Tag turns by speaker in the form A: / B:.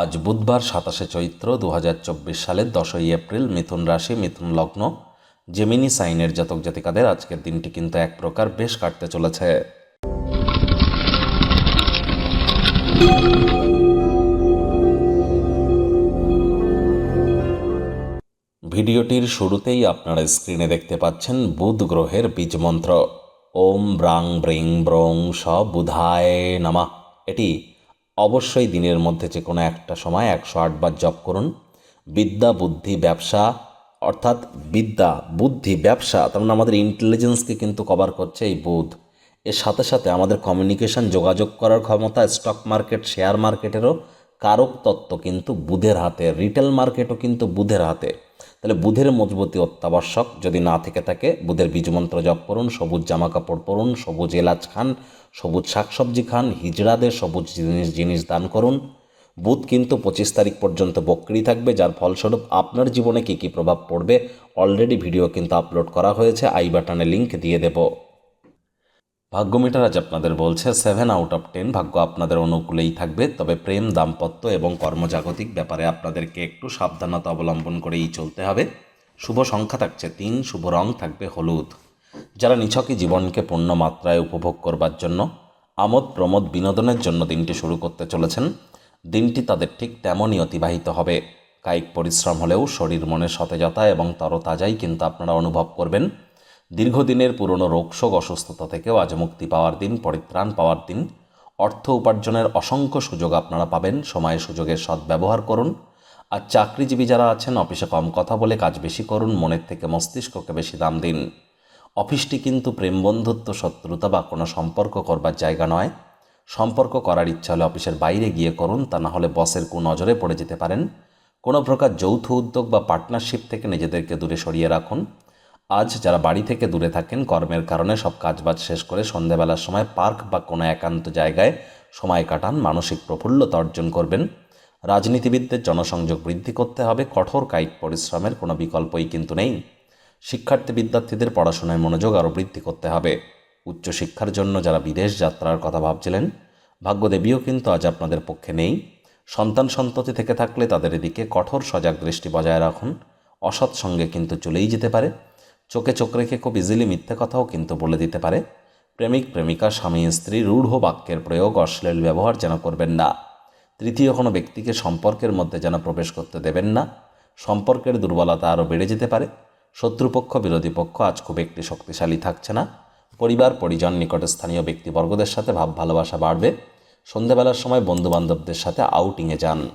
A: আজ বুধবার সাতাশে চৈত্র দু হাজার চব্বিশ সালের দশই এপ্রিল মিথুন রাশি, মিথুন লগ্ন জেমিনি সাইনের জাতক জাতিকাদের আজকের দিনটি কিন্তু এক প্রকার বেশ কাটতে চলেছে। ভিডিওটির শুরুতেই আপনারা স্ক্রিনে দেখতে পাচ্ছেন বুধ গ্রহের বীজ মন্ত্র। ওম ব্রাং ব্রিং ব্রং স বুধায় নামা। এটি অবশ্যই দিনের মধ্যে যে কোনো একটা সময় একশো আটবার জপ করুন। বিদ্যা, বুদ্ধি, ব্যবসা, অর্থাৎ বিদ্যা, বুদ্ধি, ব্যবসা, তার মানে আমাদের ইন্টেলিজেন্সকে কিন্তু কভার করছে এই বুধ। এর সাথে সাথে আমাদের কমিউনিকেশন যোগাযোগ করার ক্ষমতা স্টক মার্কেট শেয়ার মার্কেটেরও কারক তত্ত্ব কিন্তু বুধের হাতে রিটেল মার্কেটও কিন্তু বুধের হাতে। তাহলে বুধের মজবুতি অত্যাবশ্যক। যদি না থেকে থাকে, বুধের বীজমন্ত্র জপ করুন, সবুজ জামা কাপড় পরুন, সবুজ এলাচ খান, সবুজ শাকসবজি খান, হিজড়াদের সবুজ জিনিস জিনিস দান করুন। বুধ কিন্তু পঁচিশ তারিখ পর্যন্ত বক্রি থাকবে, যার ফলস্বরূপ আপনার জীবনে কী কী প্রভাব পড়বে অলরেডি ভিডিও কিন্তু আপলোড করা হয়েছে, আই বাটনে লিঙ্ক দিয়ে দেবো। ভাগ্য মিটার আজ আপনাদের বলছে সেভেন আউট অফ টেন ভাগ্য আপনাদের অনুকূলেই থাকবে, তবে প্রেম, দাম্পত্য এবং কর্মজাগতিক ব্যাপারে আপনাদেরকে একটু সাবধানতা অবলম্বন করেই চলতে হবে। শুভ সংখ্যা থাকছে তিন, শুভ রং থাকবে হলুদ। যারা নিছকই জীবনকে পূর্ণ মাত্রায় উপভোগ করবার জন্য, আমোদ, প্রমোদ, বিনোদনের জন্য দিনটি শুরু করতে চলেছেন, দিনটি তাদের ঠিক তেমনই অতিবাহিত হবে। কায়িক পরিশ্রম হলেও শরীর মনের সতেজতা এবং তরতাজাই কিন্তু আপনারা অনুভব করবেন। দীর্ঘদিনের পুরনো রোগশোক অসুস্থতা থেকেও আজ মুক্তি পাওয়ার দিন, পরিত্রাণ পাওয়ার দিন। অর্থ উপার্জনের অসংখ্য সুযোগ আপনারা পাবেন। সময় সুযোগের সদ্ব্যবহার করুন। আর চাকরিজীবী যারা আছেন, অফিসে কম কথা বলে কাজ বেশি করুন। মনের থেকে মস্তিষ্ককে বেশি দাম দিন। অফিসটি কিন্তু প্রেম, বন্ধুত্ব, শত্রুতা বা কোনো সম্পর্ক করবার জায়গা নয়। সম্পর্ক করার ইচ্ছা হলে অফিসের বাইরে গিয়ে করুন। তা না হলে বসের নজরে পড়ে যেতে পারেন। কোনো প্রকার যৌথ উদ্যোগ বা পার্টনারশিপ থেকে নিজেদেরকে দূরে সরিয়ে রাখুন। আজ যারা বাড়ি থেকে দূরে থাকেন, কর্মের কারণে সব কাজবাজ শেষ করে সন্ধ্যাবেলার সময় পার্ক বা কোনো একান্ত জায়গায় সময় কাটান, মানসিক প্রফুল্লতা অর্জন করবেন। রাজনীতিবিদদের জনসংযোগ বৃদ্ধি করতে হবে, কঠোর কায়িক পরিশ্রমের কোনো বিকল্পই কিন্তু নেই। শিক্ষার্থী বিদ্যার্থীদের পড়াশোনায় মনোযোগ আরও বৃদ্ধি করতে হবে। উচ্চশিক্ষার জন্য যারা বিদেশ যাত্রার কথা ভাবছিলেন, ভাগ্যদেবীও কিন্তু আজ আপনাদের পক্ষে নেই। সন্তান সন্ততি থেকে থাকলে তাদের এদিকে কঠোর সজাগ দৃষ্টি বজায় রাখুন। অসৎ সঙ্গে কিন্তু চলেই যেতে পারে। চোখে চোখ রেখে খুব ইজিলি মিথ্যে কথাও কিন্তু বলে দিতে পারে। প্রেমিক, প্রেমিকা, স্বামী, স্ত্রী, রূঢ় বাক্যের প্রয়োগ, অশ্লীল ব্যবহার যেন করবেন না। তৃতীয় কোনো ব্যক্তিকে সম্পর্কের মধ্যে যেন প্রবেশ করতে দেবেন না। সম্পর্কের দুর্বলতা আরও বেড়ে যেতে পারে। শত্রুপক্ষ, বিরোধী পক্ষ আজ খুব একটি শক্তিশালী থাকছে না। পরিবার, পরিজন, নিকটে স্থানীয় ব্যক্তিবর্গদের সাথে ভাব ভালোবাসা বাড়বে। সন্ধেবেলার সময় বন্ধুবান্ধবদের সাথে আউটিংয়ে যান।